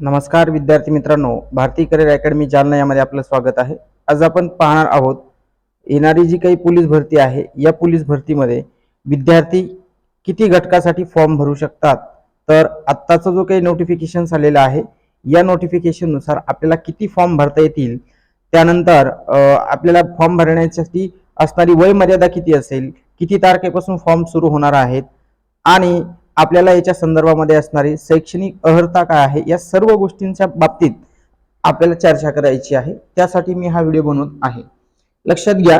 नमस्कार विद्यार्थी मित्रांनो भारतीय करिअर अकॅडमी जालना यामध्ये आपलं स्वागत आहे. आज आपण पाहणार आहोत येणारी जी काही पोलीस भरती आहे या पोलीस भरतीमध्ये विद्यार्थी किती घटकासाठी फॉर्म भरू शकतात? तर आत्ताचा जो काही नोटिफिकेशन आलेला आहे या नोटिफिकेशननुसार आपल्याला किती फॉर्म भरता येतील? त्यानंतर आपल्याला फॉर्म भरण्यासाठी असणारी वय मर्यादा किती असेल? किती तारखेपासून फॉर्म सुरू होणार आहेत? आणि आपल्याला याच्या संदर्भामध्ये असणारी शैक्षणिक अर्हता काय आहे या सर्व गोष्टींच्या बाबतीत आपल्याला चर्चा करायची आहे. त्यासाठी मी हा व्हिडिओ बनवत आहे. लक्षात घ्या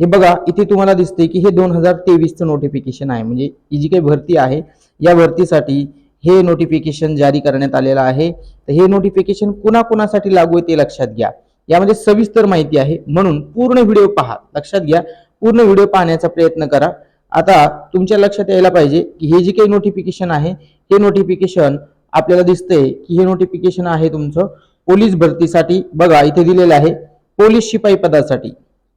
हे बघा इथे तुम्हाला दिसते की हे दोन हजार तेवीसचं नोटिफिकेशन आहे. म्हणजे ही जी काही भरती आहे या भरतीसाठी हे नोटिफिकेशन जारी करण्यात आलेलं आहे. तर हे नोटिफिकेशन कुणाकुणासाठी लागू आहे ते लक्षात घ्या. यामध्ये सविस्तर माहिती आहे. म्हणून पूर्ण व्हिडिओ पहा. लक्षात घ्या पूर्ण व्हिडिओ पाहण्याचा प्रयत्न करा. आता तुमच्या लक्षात यायला पाहिजे की हे जे काही नोटिफिकेशन आहे हे नोटिफिकेशन आपल्याला दिसतंय की हे नोटिफिकेशन आहे तुमचं पोलीस भरतीसाठी. बघा इथे दिलेलं आहे पोलीस शिपाई पदासाठी.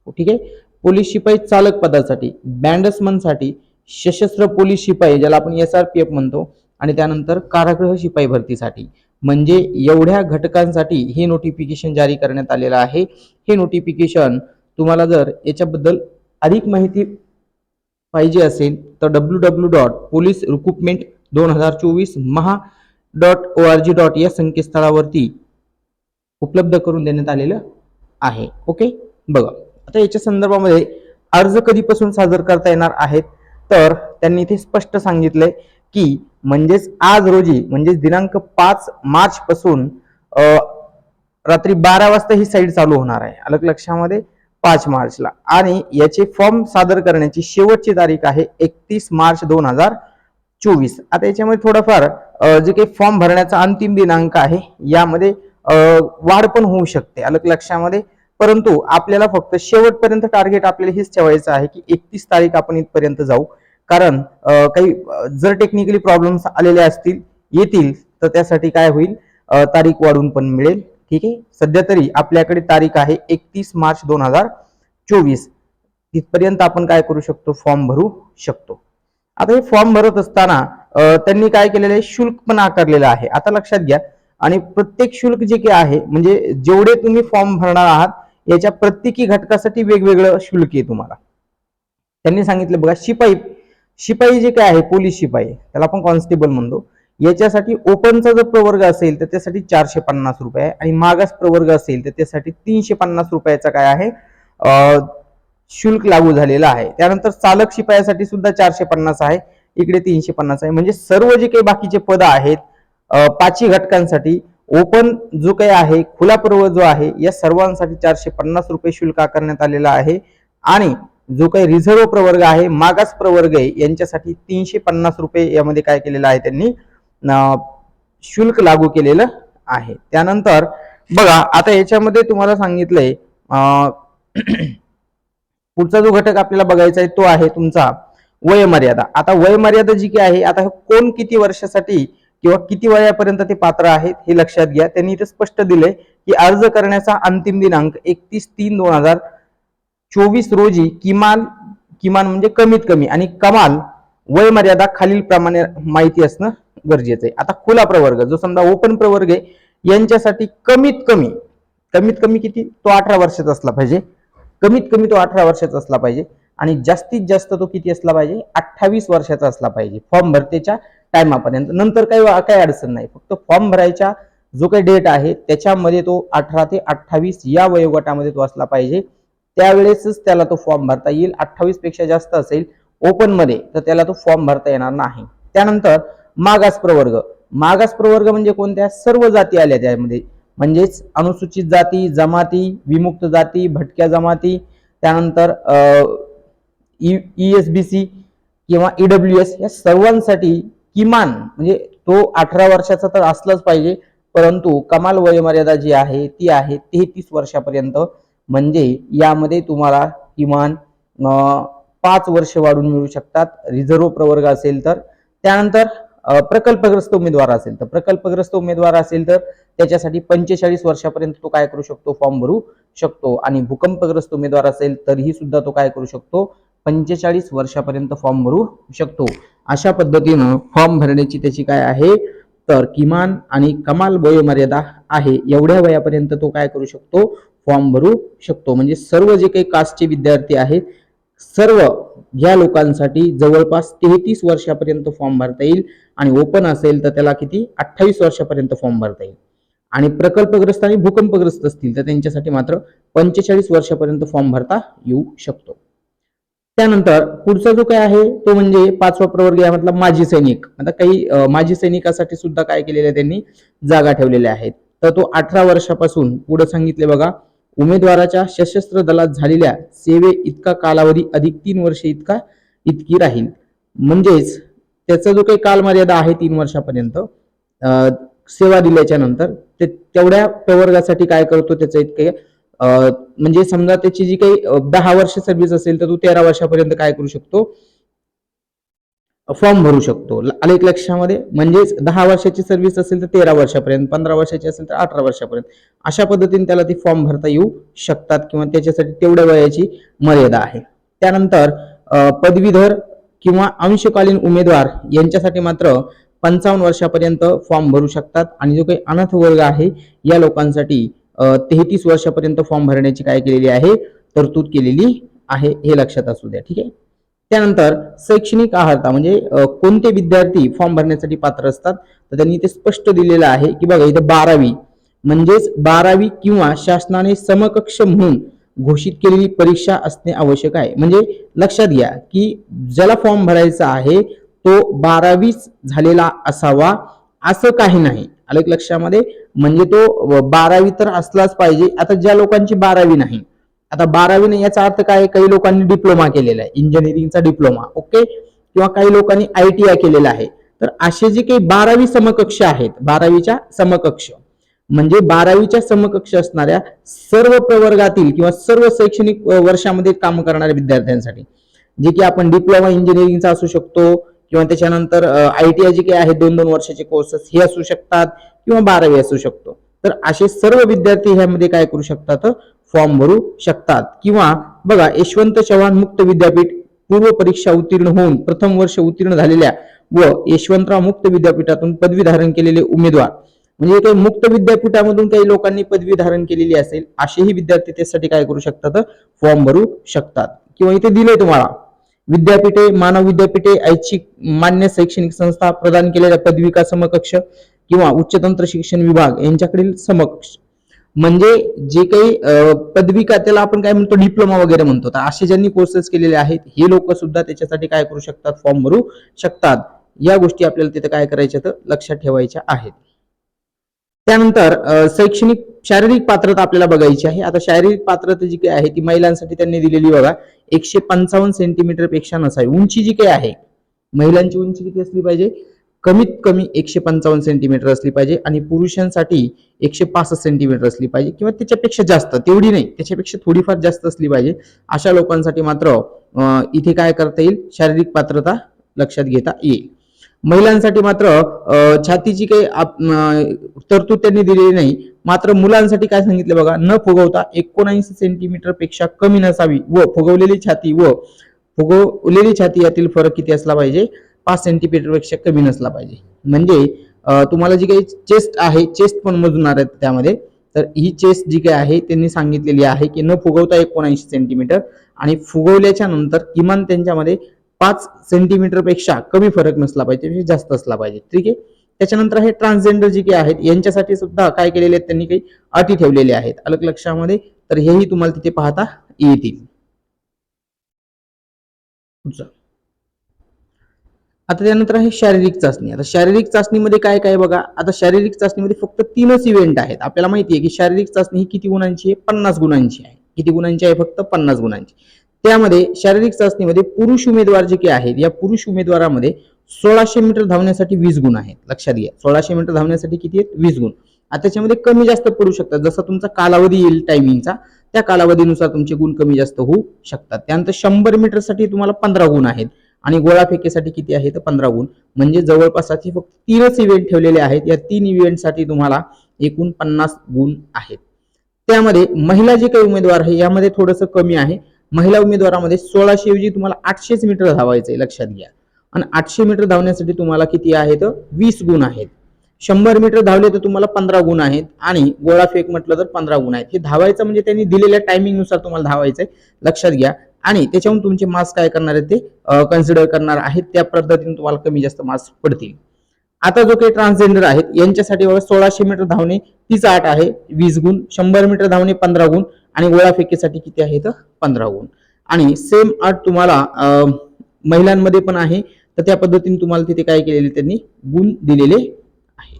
ठीक आहे? पोलीस शिपाई चालक पदासाठी बँडसमनसाठी सशस्त्र पोलीस शिपाई ज्याला आपण एस आर पी एफ म्हणतो आणि त्यानंतर कारागृह शिपाई भरतीसाठी. म्हणजे एवढ्या घटकांसाठी हे नोटिफिकेशन जारी करण्यात आलेलं आहे. हे नोटिफिकेशन तुम्हाला जर याच्याबद्दल अधिक माहिती पाहिजे असेल तर W W dot police recruitment दोन हजार चोवीस Maha dot O R G dot या संकेतस्थळावरती उपलब्ध करून देण्यात आलेलं आहे. ओके बघा. आता याच्या संदर्भामध्ये अर्ज कधीपासून सादर करता येणार आहेत? तर त्यांनी इथे स्पष्ट सांगितलंय की म्हणजेच आज रोजी म्हणजेच दिनांक पाच मार्च पासून रात्री बारा वाजता ही साईड चालू होणार आहे. अलग लक्षामध्ये पाच मार्चला. आणि याचे फॉर्म सादर करण्याची शेवटची तारीख आहे एकतीस मार्च दोन हजार चोवीस. आता याच्यामध्ये थोडंफार जे काही फॉर्म भरण्याचा अंतिम दिनांक आहे यामध्ये वाढ पण होऊ शकते अलग लक्षामध्ये. परंतु आपल्याला फक्त शेवटपर्यंत टार्गेट आपल्याला हेच ठेवायचं आहे की एकतीस तारीख आपण इथपर्यंत जाऊ. कारण काही जर टेक्निकली प्रॉब्लेम्स आलेले असतील येतील तर त्यासाठी काय होईल? तारीख वाढून पण मिळेल. ठीक आहे? सध्या तरी आपल्याकडे तारीख आहे एकतीस मार्च दोन हजार चोवीस. तिथपर्यंत आपण काय करू शकतो? फॉर्म भरू शकतो. आता हे फॉर्म भरत असताना त्यांनी काय केलेलं आहे? शुल्क पण आकारलेलं आहे. आता लक्षात घ्या. आणि प्रत्येक शुल्क जे काही आहे म्हणजे जेवढे तुम्ही फॉर्म भरणार आहात याच्या प्रत्येकी घटकासाठी वेगवेगळं शुल्क आहे तुम्हाला. त्यांनी सांगितलं बघा शिपाई. शिपाई जे काय आहे? पोलीस शिपाई. त्याला आपण कॉन्स्टेबल म्हणतो. याच्यासाठी ओपनचा जर प्रवर्ग असेल तर त्यासाठी चारशे पन्नास रुपये आहे. आणि मागास प्रवर्ग असेल तर त्यासाठी तीनशे पन्नास रुपयाचा काय आहे? शुल्क लागू झालेला आहे. त्यानंतर चालक शिपायासाठी सुद्धा चारशे पन्नास आहे. इकडे तीनशे पन्नास आहे. म्हणजे सर्व जे काही बाकीचे पद आहेत पाचही घटकांसाठी ओपन जो काही आहे खुला प्रवर्ग जो आहे या सर्वांसाठी चारशे पन्नास रुपये शुल्क आकारण्यात आलेला आहे. आणि जो काही रिझर्व्ह प्रवर्ग आहे मागास प्रवर्ग आहे यांच्यासाठी तीनशे पन्नास रुपये यामध्ये काय केलेलं आहे त्यांनी? शुल्क लागू केलेलं आहे. त्यानंतर बघा आता याच्यामध्ये तुम्हाला सांगितलंय पुढचा जो घटक आपल्याला बघायचा आहे तो आहे तुमचा वयमर्यादा. आता वयमर्यादा जी की आहे आता कोण किती वर्षासाठी किंवा किती वयापर्यंत ते पात्र आहेत हे लक्षात घ्या. त्यांनी इथे स्पष्ट दिलंय की अर्ज करण्याचा अंतिम दिनांक एकतीस तीन दोन हजार चोवीस रोजी किमान किमान म्हणजे कमीत कमी आणि कमाल वयमर्यादा खालीलप्रमाणे खालील प्रमाणे माहिती असणं गरजेचं आहे. आता खुला प्रवर्ग जो समजा ओपन प्रवर्ग आहे यांच्यासाठी कमीत कमी कमीत कमी किती? तो अठरा वर्षाचा असला पाहिजे. कमीत कमी तो अठरा वर्षाचा असला पाहिजे. आणि जास्तीत जास्त तो किती असला पाहिजे? अठ्ठावीस वर्षाचा असला पाहिजे. फॉर्म भरतेच्या टायमापर्यंत. नंतर काही काही अडचण नाही. फक्त फॉर्म भरायच्या जो काही डेट आहे त्याच्यामध्ये तो अठरा ते अठ्ठावीस या वयोगटामध्ये तो असला पाहिजे. त्यावेळेसच त्याला तो फॉर्म भरता येईल. अठ्ठावीसपेक्षा जास्त असेल ओपनमध्ये तर त्याला तो फॉर्म भरता येणार नाही. त्यानंतर मागास प्रवर्ग. मागास प्रवर्ग म्हणजे कोणत्या? सर्व जाती आल्या त्यामध्ये. म्हणजेच अनुसूचित जाती जमाती विमुक्त जाती भटक्या जमाती त्यानंतर ई एस बी सी किंवा ईडब्ल्यू एस या सर्वांसाठी किमान म्हणजे तो अठरा वर्षाचा तर असलाच पाहिजे परंतु कमाल वयोमर्यादा जी आहे ती आहे तेहतीस वर्षापर्यंत. म्हणजे यामध्ये तुम्हाला किमान पाच वर्ष वाढून मिळू शकतात. रिझर्व्ह प्रवर्ग असेल तर. त्यानंतर प्रकल्पग्रस्त उमेदवार असेल तर प्रकल्पग्रस्त उमेदवार असेल तर त्याच्यासाठी पंचेचाळीस वर्षापर्यंत तो काय करू शकतो? फॉर्म भरू शकतो. आणि भूकंपग्रस्त उमेदवार असेल तरीही सुद्धा तो काय करू शकतो? पंचेचाळीस वर्षापर्यंत फॉर्म भरू शकतो. अशा पद्धतीनं फॉर्म भरण्याची त्याची काय आहे? तर किमान आणि कमाल वयोमर्यादा आहे. एवढ्या वयापर्यंत तो काय करू शकतो? फॉर्म भरू शकतो. म्हणजे सर्व जे काही कास्टचे विद्यार्थी आहेत सर्व या लोकांसाठी जवळपास तेहतीस वर्षापर्यंत फॉर्म भरता येईल. आणि ओपन असेल तर त्याला किती? अठ्ठावीस वर्षापर्यंत फॉर्म भरता येईल. आणि प्रकल्पग्रस्त आणि भूकंपग्रस्त असतील तर त्यांच्यासाठी मात्र पंचेचाळीस वर्षापर्यंत फॉर्म भरता येऊ शकतो. त्यानंतर पुढचा जो काय आहे तो म्हणजे पाचवा प्रवर्ग यामधला माजी सैनिक. आता काही माजी सैनिकासाठी सुद्धा काय केलेलं आहे त्यांनी? जागा ठेवलेल्या आहेत. तर तो अठरा वर्षापासून पुढे सांगितले बघा उमेदवाराच्या सशस्त्र दलात झालेल्या सेवे इतका कालावधी अधिक तीन वर्ष इतका इतकी राहील. म्हणजेच त्याचा जो काही कालमर्यादा आहे तीन वर्षापर्यंत अं, सेवा दिल्याच्या नंतर ते तेवढ्या प्रवर्गासाठी काय करतो त्याचं इतके म्हणजे समजा त्याची जी काही दहा वर्ष सर्व्हिस असेल तर तू तेरा वर्षापर्यंत काय करू शकतो? फॉर्म भरू शकतो. आले एक लक्षामध्ये? म्हणजेच दहा वर्षाची सर्व्हिस असेल तर तेरा वर्षापर्यंत पंधरा वर्षाची असेल तर अठरा वर्षापर्यंत. अशा पद्धतीने त्याला ती फॉर्म भरता येऊ शकतात किंवा त्याच्यासाठी तेवढ्या वयाची मर्यादा आहे. त्यानंतर पदवीधर किंवा अंशकालीन उमेदवार यांच्यासाठी मात्र पंचावन्न वर्षापर्यंत फॉर्म भरू शकतात. आणि जो काही अनाथ वर्ग आहे या लोकांसाठी तेहतीस वर्षापर्यंत फॉर्म भरण्याची काय केलेली आहे? तरतूद केलेली आहे. हे लक्षात असू द्या. ठीक आहे? त्यानंतर शैक्षणिक आहारता म्हणजे कोणते विद्यार्थी फॉर्म भरण्यासाठी पात्र असतात? तर त्यांनी ते स्पष्ट दिलेलं आहे की बघा इथं बारावी म्हणजेच बारावी किंवा शासनाने समकक्ष म्हणून घोषित केलेली परीक्षा असणे आवश्यक आहे. म्हणजे लक्षात घ्या की ज्याला फॉर्म भरायचा आहे तो बारावीच झालेला असावा असं काही नाही. आलं लक्षामध्ये? म्हणजे तो बारावी तर असलाच पाहिजे. आता ज्या लोकांची बारावी नाही आता बारावी नाही याचा अर्थ काय? काही लोकांनी डिप्लोमा केलेला आहे. इंजिनिअरिंगचा डिप्लोमा ओके किंवा काही लोकांनी आय टी आय केलेला आहे. तर असे जे काही बारावी समकक्ष आहेत बारावीच्या समकक्ष म्हणजे बारावीच्या समकक्ष असणाऱ्या सर्व प्रवर्गातील किंवा सर्व शैक्षणिक वर्षामध्ये काम करणाऱ्या विद्यार्थ्यांसाठी जे की आपण डिप्लोमा इंजिनिअरिंगचा असू शकतो किंवा त्याच्यानंतर आय टी आय जे काही आहेत दोन दोन वर्षाचे कोर्सेस हे असू शकतात किंवा बारावी असू शकतो. तर असे सर्व विद्यार्थी ह्यामध्ये काय करू शकतात? फॉर्म भरू शकतात. किंवा बघा यशवंत चव्हाण मुक्त विद्यापीठ पूर्व परीक्षा उत्तीर्ण होऊन प्रथम वर्ष उत्तीर्ण झालेल्या व यशवंतराव मुक्त विद्यापीठातून पदवी धारण केलेले उमेदवार. म्हणजे काही मुक्त विद्यापीठामधून काही लोकांनी पदवी धारण केलेली असेल असेही विद्यार्थी त्यासाठी काय करू शकतात? फॉर्म भरू शकतात. किंवा इथे दिले तुम्हाला विद्यापीठे मानव विद्यापीठे ऐच्छिक मान्य शैक्षणिक संस्था प्रदान केलेल्या पदविका समकक्ष किंवा उच्चतंत्र शिक्षण विभाग यांच्याकडील समकक्ष म्हणजे जे काही पदवी पदविका त्याला आपण काय म्हणतो डिप्लोमा वगैरे म्हणतो. तर असे ज्यांनी कोर्सेस केलेले आहेत हे लोक सुद्धा त्याच्यासाठी काय करू शकतात? फॉर्म भरू शकतात. या गोष्टी आपल्याला तिथे काय करायच्या तर लक्षात ठेवायच्या आहेत. त्यानंतर शैक्षणिक शारीरिक पात्रता आपल्याला बघायची आहे. आता शारीरिक पात्रता जी काही आहे ती महिलांसाठी त्यांनी दिलेली बघा एकशे पंचावन्न सेंटीमीटरपेक्षा नसावी. उंची जी काही आहे महिलांची उंची किती असली पाहिजे? कमीत कमी एकशे पंचावन्न सेंटीमीटर असली पाहिजे आणि पुरुषांसाठी एकशे पासष्ट सेंटीमीटर असली पाहिजे किंवा त्याच्यापेक्षा जास्त तेवढी नाही त्याच्यापेक्षा थोडीफार जास्त असली पाहिजे. अशा लोकांसाठी मात्र इथे काय करता येईल? शारीरिक पात्रता लक्षात घेता येईल. महिलांसाठी मात्र छातीची काही आप- तरतूद त्यांनी दिलेली नाही. मात्र मुलांसाठी काय सांगितलं बघा न फुगवता एकोणऐंशी सेंटीमीटरपेक्षा कमी नसावी व फुगवलेली छाती व फुगवलेली छाती यातील फरक किती असला पाहिजे? पाच सेंटीमीटरपेक्षा कमी नसला पाहिजे. म्हणजे तुम्हाला जी काही चेस्ट आहे चेस्ट पण मोजणार आहेत त्यामध्ये. तर ही चेस्ट जी काही आहे त्यांनी सांगितलेली आहे की न फुगवता एकोणऐंशी सेंटीमीटर आणि फुगवल्याच्या नंतर किमान त्यांच्यामध्ये पाच सेंटीमीटरपेक्षा कमी फरक नसला पाहिजे म्हणजे जास्त असला पाहिजे. ठीक आहे? त्याच्यानंतर हे ट्रान्सजेंडर जे काही आहेत यांच्यासाठी सुद्धा काय केलेले आहेत त्यांनी काही अटी ठेवलेल्या आहेत. अलग लक्षामध्ये तर हेही तुम्हाला तिथे पाहता येतील. पुढचं. आता त्यानंतर आहे शारीरिक चाचणी. आता शारीरिक चाचणीमध्ये काय काय बघा? आता शारीरिक चाचणीमध्ये फक्त तीनच इव्हेंट आहेत. आपल्याला माहिती आहे की शारीरिक चाचणी ही किती गुणांची आहे? पन्नास गुणांची आहे. किती गुणांची आहे? फक्त पन्नास गुणांची. त्यामध्ये शारीरिक चाचणीमध्ये पुरुष उमेदवार जे काही आहेत या पुरुष उमेदवारामध्ये सोळाशे मीटर धावण्यासाठी वीस गुण आहेत. लक्षात घ्या. सोळाशे मीटर धावण्यासाठी किती आहेत? वीस गुण. आता त्याच्यामध्ये कमी जास्त पडू शकतात. जसा तुमचा कालावधी येईल टायमिंगचा त्या कालावधीनुसार तुमचे गुण कमी जास्त होऊ शकतात. त्यानंतर शंभर मीटरसाठी तुम्हाला पंधरा गुण आहेत. आणि गोळाफेकीसाठी किती आहे तर पंधरा गुण. म्हणजे जवळपास असे फक्त तीनच इव्हेंट ठेवलेले आहेत. या तीन इव्हेंटसाठी तुम्हाला एकूण पन्नास गुण आहेत. त्यामध्ये महिला जे काही उमेदवार आहे यामध्ये थोडंसं कमी आहे. महिला उमेदवारामध्ये सोळाशे ऐवजी तुम्हाला आठशेच मीटर धावायचं आहे लक्षात घ्या. आणि आठशे मीटर धावण्यासाठी तुम्हाला किती आहेत? वीस गुण आहेत. शंभर मीटर धावले तर तुम्हाला पंधरा गुण आहेत. आणि गोळा फेक म्हटलं तर पंधरा गुण आहेत. हे धावायचं म्हणजे त्यांनी दिलेल्या टायमिंगनुसार तुम्हाला आहे लक्षात घ्या. आणि त्याच्याहून तुमचे मार्क्स काय करणार आहेत ते कन्सिडर करणार आहेत त्या पद्धतीने तुम्हाला कमी जास्त मार्क्स पडतील. आता जो काही ट्रान्सजेंडर आहेत यांच्यासाठी बघा सोळाशे मीटर धावणे तीच आठ आहे वीस गुण शंभर मीटर धावणे पंधरा गुण आणि गोळा फेकीसाठी किती आहे तर पंधरा गुण. आणि सेम आठ तुम्हाला महिलांमध्ये पण आहे तर त्या पद्धतीने तुम्हाला तिथे काय केलेले त्यांनी गुण दिलेले आहे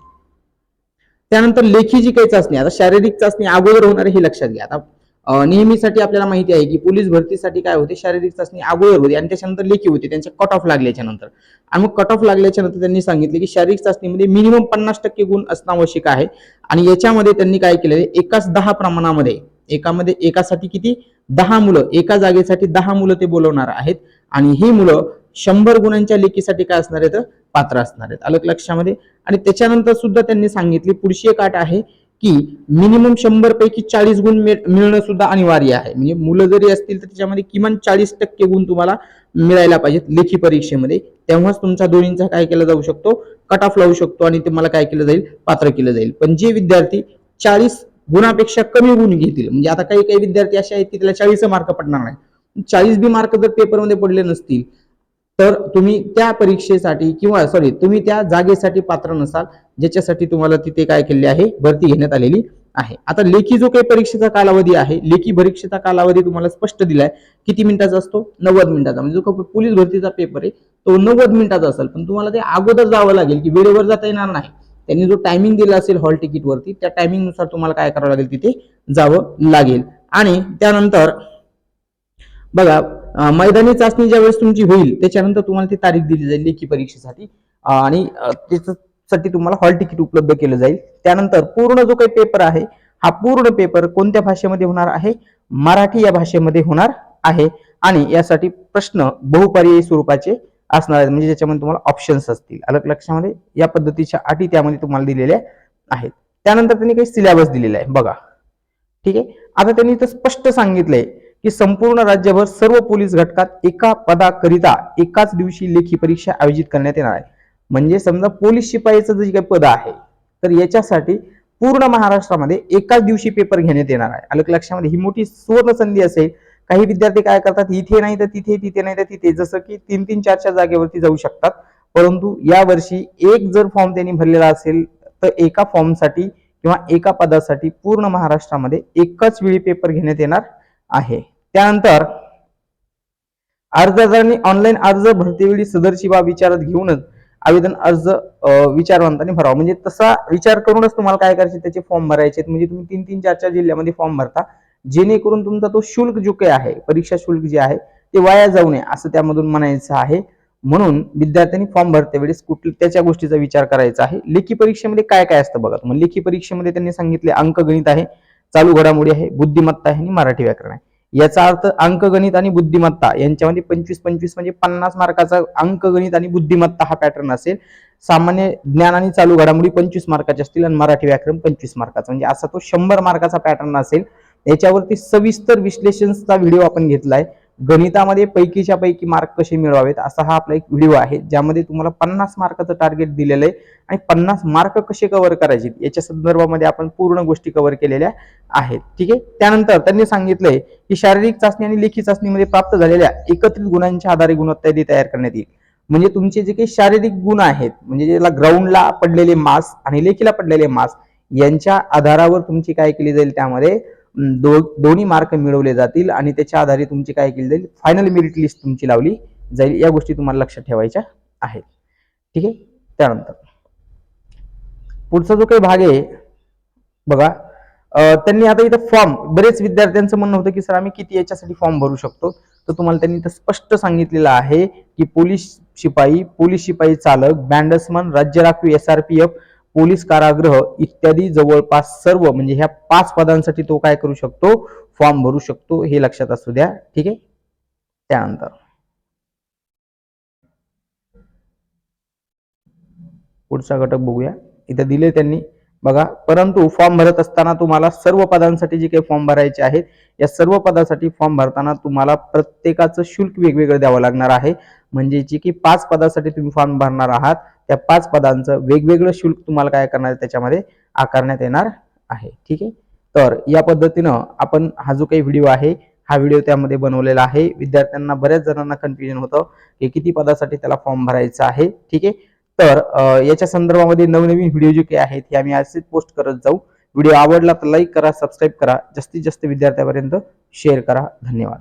त्यानंतर लेखी जी काही चाचणी आता शारीरिक चाचणी अगोदर होणार हे लक्षात घ्या. आता नेहमीसाठी आपल्याला माहिती आहे की पोलीस भरतीसाठी काय होते? शारीरिक चाचणी अगोदर होती आणि त्याच्यानंतर लेखी होती त्यांच्या कट ऑफ लागल्याच्या नंतर. आणि मग कट ऑफ लागल्याच्या नंतर त्यांनी सांगितले की शारीरिक चाचणीमध्ये मिनिमम पन्नास टक्के गुण असणं आवश्यक आहे. आणि याच्यामध्ये त्यांनी काय केलेलं आहे एकाच दहा प्रमाणामध्ये एकामध्ये एकासाठी किती? दहा मुलं. एका जागेसाठी दहा मुलं ते बोलवणार आहेत. आणि ही मुलं शंभर गुणांच्या लेखीसाठी काय असणार आहेत? पात्र असणार आहेत. अलग लक्षामध्ये. आणि त्याच्यानंतर सुद्धा त्यांनी सांगितले पुढची एक अट आहे की मिनिमम शंभर पैकी चाळीस गुण मिळणं सुद्धा अनिवार्य आहे. म्हणजे मुलं जरी असतील तर त्याच्यामध्ये किमान चाळीस टक्के गुण तुम्हाला मिळायला पाहिजेत लेखी परीक्षेमध्ये. तेव्हाच तुमचा दोन्हींचा काय केला जाऊ शकतो? कट ऑफ लावू शकतो आणि तुम्हाला काय केलं जाईल? पात्र केलं जाईल. पण जे विद्यार्थी चाळीस गुणापेक्षा कमी गुण घेतील म्हणजे आता काही काही विद्यार्थी असे आहेत की त्याला चाळीस मार्क पडणार नाही. चाळीस बी मार्क जर पेपरमध्ये पडले नसतील तर तुम्ही त्या परीक्षेसाठी किंवा सॉरी तुम्ही त्या जागेसाठी पात्र नसाल ज्याच्यासाठी तुम्हाला तिथे काय केले आहे भरती घेण्यात आलेली आहे. आता लेखी जो काही परीक्षेचा कालावधी आहे लेखी परीक्षेचा कालावधी तुम्हाला स्पष्ट दिलाय किती मिनिटाचा असतो? नव्वद मिनिटाचा. म्हणजे जो पोलीस भरतीचा पेपर आहे तो नव्वद मिनिटाचा असेल. पण तुम्हाला ते अगोदर जावं लागेल की वेळेवर जाता येणार नाही. त्यांनी जो टायमिंग दिला असेल हॉल तिकीट वरती त्या टायमिंगनुसार तुम्हाला काय करावं लागेल तिथे जावं लागेल. आणि त्यानंतर बघा मैदानी चाचणी ज्या वेळेस तुमची होईल त्याच्यानंतर तुम्हाला ती तारीख दिली जाईल लेखी परीक्षेसाठी. आणि त्याच्यासाठी तुम्हाला हॉल तिकीट उपलब्ध केलं जाईल. त्यानंतर पूर्ण जो काही पेपर आहे हा पूर्ण पेपर कोणत्या भाषेमध्ये होणार आहे? मराठी या भाषेमध्ये होणार आहे. आणि यासाठी प्रश्न बहुपर्यायी स्वरूपाचे असणार आहेत. म्हणजे ज्याच्यामध्ये तुम्हाला ऑप्शन्स असतील. अलग लक्षामध्ये या पद्धतीच्या अटी त्यामध्ये तुम्हाला दिलेल्या आहेत. त्यानंतर त्यांनी काही सिलेबस दिलेला आहे. बघा. ठीक आहे? आता त्यांनी इथं स्पष्ट सांगितलंय. की संपूर्ण राज्यभर सर्व पोलीस घटकात एका पदाकरिता एकाच दिवशी लेखी परीक्षा आयोजित करण्यात येणार आहे. म्हणजे समजा पोलीस शिपाईचं जे काही पद आहे तर याच्यासाठी पूर्ण महाराष्ट्रामध्ये एकाच दिवशी पेपर घेण्यात येणार आहे. अलग लक्षामध्ये ही मोठी सुवर्ण संधी असेल. काही विद्यार्थी काय करतात इथे नाही तर तिथे तिथे नाही तर तिथे जसं की तीन तीन चार चार जागेवरती जाऊ शकतात. परंतु या वर्षी एक जर फॉर्म त्यांनी भरलेला असेल तर एका फॉर्मसाठी किंवा एका पदासाठी पूर्ण महाराष्ट्रामध्ये एकाच वेळी पेपर घेण्यात येणार. आहे. त्यानंतर अर्जदारांनी ऑनलाईन अर्ज भरतेवेळी सदरची बाब विचारात घेऊनच आवेदन अर्ज विचारवंतांनी भरावा. म्हणजे तसा विचार करूनच तुम्हाला काय करायचे त्याचे फॉर्म भरायचे म्हणजे तुम्ही तीन तीन चार चार जिल्ह्यामध्ये फॉर्म भरता. जेणेकरून तुमचा तो शुल्क जो काही आहे परीक्षा शुल्क जे आहे ते वाया जाऊ नये असं त्यामधून म्हणायचं आहे. म्हणून विद्यार्थ्यांनी फॉर्म भरते वेळेस कुठल्या त्याच्या गोष्टीचा विचार करायचा आहे. लेखी परीक्षेमध्ये काय काय असतं बघा. मग लेखी परीक्षेमध्ये त्यांनी सांगितले अंकगणित आहे. चालू घडामोडी आहे बुद्धिमत्ता आहे आणि मराठी व्याकरण आहे. याचा अर्थ अंकगणित आणि बुद्धिमत्ता यांच्यामध्ये पंचवीस पंचवीस म्हणजे पन्नास मार्काचा अंकगणित आणि बुद्धिमत्ता हा पॅटर्न असेल. सामान्य ज्ञान आणि चालू घडामोडी पंचवीस मार्काचे असतील आणि मराठी व्याकरण पंचवीस मार्काचा. म्हणजे असा तो शंभर मार्काचा पॅटर्न असेल. याच्यावरती सविस्तर विश्लेषणचा व्हिडिओ आपण घेतलाय. गणितामध्ये पैकीच्या पैकी मार्क कसे मिळवावेत असा हा आपला एक व्हिडिओ आहे ज्यामध्ये तुम्हाला पन्नास मार्काचं टार्गेट दिलेलं आहे आणि पन्नास मार्क कसे कव्हर करायचे याच्या संदर्भामध्ये आपण पूर्ण गोष्टी कव्हर केलेल्या आहेत. ठीक आहे? त्यानंतर त्यांनी सांगितलंय की शारीरिक चाचणी आणि लेखी चाचणीमध्ये प्राप्त झालेल्या एकत्रित गुणांच्या आधारे गुणवत्ता यादी तयार करण्यात येईल. म्हणजे तुमचे जे काही शारीरिक गुण आहेत म्हणजे ज्याला ग्राउंडला पडलेले मास आणि लेखीला पडलेले मास यांच्या आधारावर तुमची काय केली जाईल त्यामध्ये दो दोन्ही मार्क मिळवले जातील आणि त्याच्या आधारे तुमची काय केली जाईल? फायनल मेरिट लिस्ट तुमची लावली जाईल. या गोष्टी तुम्हाला लक्षात ठेवायच्या आहेत. ठीक आहे? त्यानंतर पुढचा जो काही भाग आहे बघा त्यांनी आता इथं फॉर्म बरेच विद्यार्थ्यांचं म्हणणं होतं की सर आम्ही किती याच्यासाठी फॉर्म भरू शकतो? तर तुम्हाला त्यांनी इथं स्पष्ट सांगितलेलं आहे की पोलीस शिपाई पोलीस शिपाई चालक बँडसमन राज्य राखीव S R P F police कारागृह इत्यादी जवळपास सर्व म्हणजे ह्या पाच पदांसाठी तो काय करू शकतो? फॉर्म भरू शकतो हे लक्षात असू द्या. ठीक आहे? त्यानंतर. पुढचा घटक बघूया. इथं दिले त्यांनी. बघा परंतु फॉर्म भरत असताना तुम्हाला सर्व पदांसाठी जे काही फॉर्म भरायचे आहेत या सर्व पदासाठी फॉर्म भरताना तुम्हाला प्रत्येकाचं शुल्क वेगवेगळं द्यावं लागणार आहे. म्हणजे जे की पाच पदासाठी तुम्ही फॉर्म भरणार आहात त्या पाच पदांचं वेगवेगळं शुल्क तुम्हाला काय करणार त्याच्यामध्ये आकारण्यात येणार आहे. ठीक आहे? तर या पद्धतीनं आपण हा जो काही व्हिडिओ आहे हा व्हिडिओ त्यामध्ये बनवलेला आहे. विद्यार्थ्यांना बऱ्याच जणांना कन्फ्युजन होतं की किती पदासाठी त्याला फॉर्म भरायचा आहे. ठीक आहे? तर याच्या संदर्भामध्ये नवनवीन व्हिडिओ जे काही आहेत हे आम्ही असेच पोस्ट करत जाऊ. व्हिडिओ आवडला तर लाईक करा सबस्क्राईब करा. जास्तीत जास्त विद्यार्थ्यापर्यंत शेअर करा. धन्यवाद.